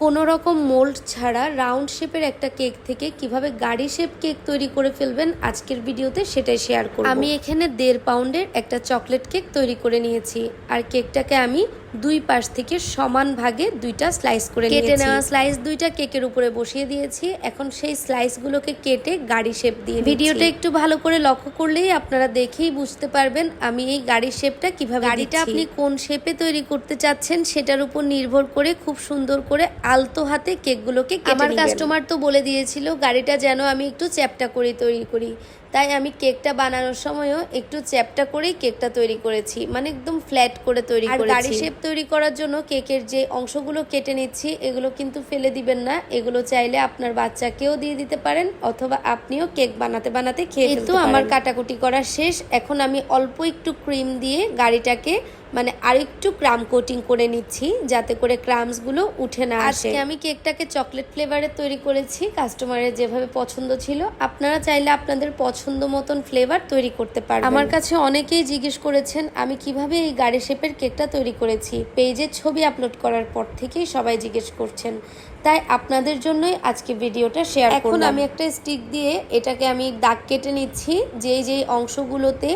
কোনো রকম মোল্ড ছাড়া রাউন্ড শেপের একটা কেক থেকে কীভাবে গাড়ি শেপ কেক তৈরি করে ফেলবেন আজকের ভিডিওতে সেটাই শেয়ার করব। আমি এখানে দেড় পাউন্ডের একটা চকলেট কেক তৈরি করে নিয়েছি। আর কেকটাকে আমি দুই পাশ থেকে সমান ভাগে দুইটা স্লাইস করে কেটে নেওয়া স্লাইস দুইটা কেকের উপরে বসিয়ে দিয়েছি। এখন সেই স্লাইসগুলোকে কেটে গাড়ি শেপ দিয়ে ভিডিওটা একটু ভালো করে লক্ষ্য করলেই আপনারা দেখেই বুঝতে পারবেন আমি এই গাড়ি শেপটা কীভাবে গাড়িটা আপনি কোন শেপে তৈরি করতে চাচ্ছেন সেটার উপর নির্ভর করে খুব সুন্দর করে আলতো হাতে কেকগুলোকে আমার কাস্টমার তো বলে দিয়েছিল গাড়িটা যেন আমি একটু চ্যাপটা করে তৈরি করি। তাই আমি কেকটা বানানোর সময়ও একটু চ্যাপটা করেই কেকটা তৈরি করেছি। মানে একদম ফ্ল্যাট করে তৈরি করেছি। গাড়ি শেপ তৈরি করার জন্য কেকের যে অংশগুলো কেটে নিচ্ছি এগুলো কিন্তু ফেলে দিবেন না। এগুলো চাইলে আপনার বাচ্চাকেও দিয়ে দিতে পারেন অথবা আপনিও কেক বানাতে বানাতে খেয়ে তো আমার কাটাকুটি করা শেষ। এখন আমি অল্প একটু ক্রিম দিয়ে গাড়িটাকে মানে আরেকটু ক্রাম কোটিং করে নিচ্ছি যাতে করে ক্রামসগুলো উঠে না আসে। আমি কেকটাকে চকলেট ফ্লেভারে তৈরি করেছি কাস্টমারের যেভাবে পছন্দ ছিল। আপনারা চাইলে আপনাদের পছন্দ মতন ফ্লেভার তৈরি করতে পারেন আমার কাছে অনেকেই জিজ্ঞেস করেছেন আমি কীভাবে এই গাড়ি শেপের কেকটা তৈরি করেছি? পেজে ছবি আপলোড করার পর থেকেই সবাই জিজ্ঞেস করছেন। তাই আপনাদের জন্যই আজকে ভিডিওটা শেয়ার এখন আমি একটা স্টিক দিয়ে এটাকে আমি দাগ কেটে নিচ্ছি যেই যেই অংশগুলোতে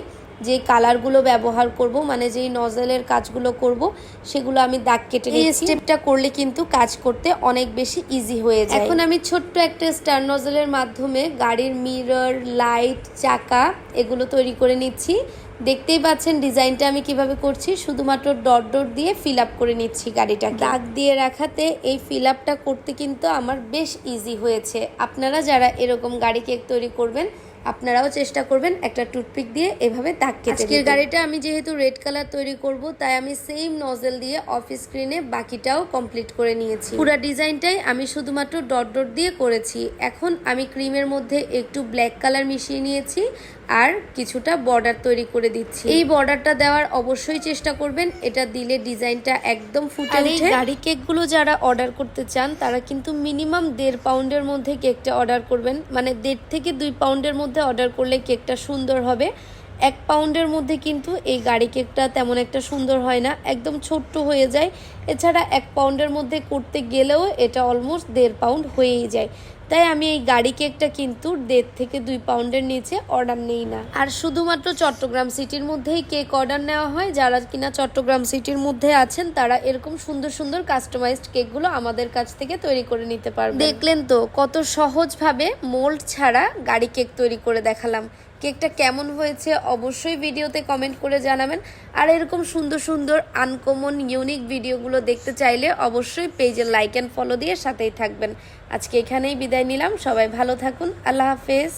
যে কালারগুলো ব্যবহার করব মানে যেই নজেলের কাজগুলো করব সেগুলো আমি দাগ কেটে এই স্টেপটা করলে কিন্তু কাজ করতে অনেক বেশি ইজি হয়ে যায়। এখন আমি ছোট্ট একটা স্টার নজেলের মাধ্যমে গাড়ির মিরর লাইট চাকা এগুলো তৈরি করে নিচ্ছি। দেখতেই পাচ্ছেন ডিজাইনটা আমি কীভাবে করছি। শুধুমাত্র ডট ডট দিয়ে ফিল আপ করে নিচ্ছি গাড়িটা দাগ দিয়ে রাখাতে এই ফিল আপটা করতে কিন্তু আমার বেশ ইজি হয়েছে। আপনারা যারা এরকম গাড়ি কেক তৈরি করবেন আপনারাও চেষ্টা করবেন একটা টুথপিক দিয়ে এভাবে দাগ কেটে আজকের গাড়িটা আমি যেহেতু রেড কালার তৈরি করব তাই আমি সেম নজেল দিয়ে অফিস স্ক্রিনে বাকিটাও কমপ্লিট করে নিয়েছি। পুরো ডিজাইনটাই আমি শুধুমাত্র ডট ডট দিয়ে করেছি। এখন আমি ক্রিমের মধ্যে একটু ব্ল্যাক কালার মিশিয়ে নিয়েছি আর কিছুটা বর্ডার তৈরি করে দিচ্ছি। এই বর্ডারটা দেওয়ার অবশ্যই চেষ্টা করবেন এটা দিলে ডিজাইনটা একদম ফুটে ওঠে। গাড়ি কেকগুলো যারা অর্ডার করতে চান তারা কিন্তু মিনিমাম দেড় পাউন্ডের মধ্যে কেকটা অর্ডার করবেন মানে দেড় থেকে দুই পাউন্ডের মধ্যে অর্ডার করলে কেকটা সুন্দর হবে। এক পাউন্ডের মধ্যে কিন্তু এই গাড়ি কেকটা তেমন একটা সুন্দর হয় না, একদম ছোট্ট হয়ে যায়। এছাড়া এক পাউন্ডের মধ্যে করতে গেলেও এটা অলমোস্ট দেড় পাউন্ড হয়েই যায়। তাই আমি এই গাড়ি কেকটা কিন্তু দেড় থেকে দুই পাউন্ডের নিচে অর্ডার নেই না। আর শুধুমাত্র চট্টগ্রাম সিটির মধ্যেই কেক অর্ডার নেওয়া হয়। যারা কিনা চট্টগ্রাম সিটির মধ্যে আছেন, তারা এরকম সুন্দর সুন্দর কাস্টমাইজড কেকগুলো আমাদের কাছ থেকে তৈরি করে নিতে পারবে দেখলেন তো কত সহজভাবে মোল্ড ছাড়া গাড়ি কেক তৈরি করে দেখালাম। কেকটা কেমন হয়েছে অবশ্যই ভিডিওতে কমেন্ট করে জানাবেন। আর এরকম সুন্দর সুন্দর আনকমন ইউনিক ভিডিওগুলো দেখতে চাইলে অবশ্যই পেজে লাইক অ্যান্ড ফলো দিয়ে সাথেই থাকবেন। আজকে এখানেই বিদায় নিলাম। সবাই ভালো থাকুন। আল্লাহ হাফেজ।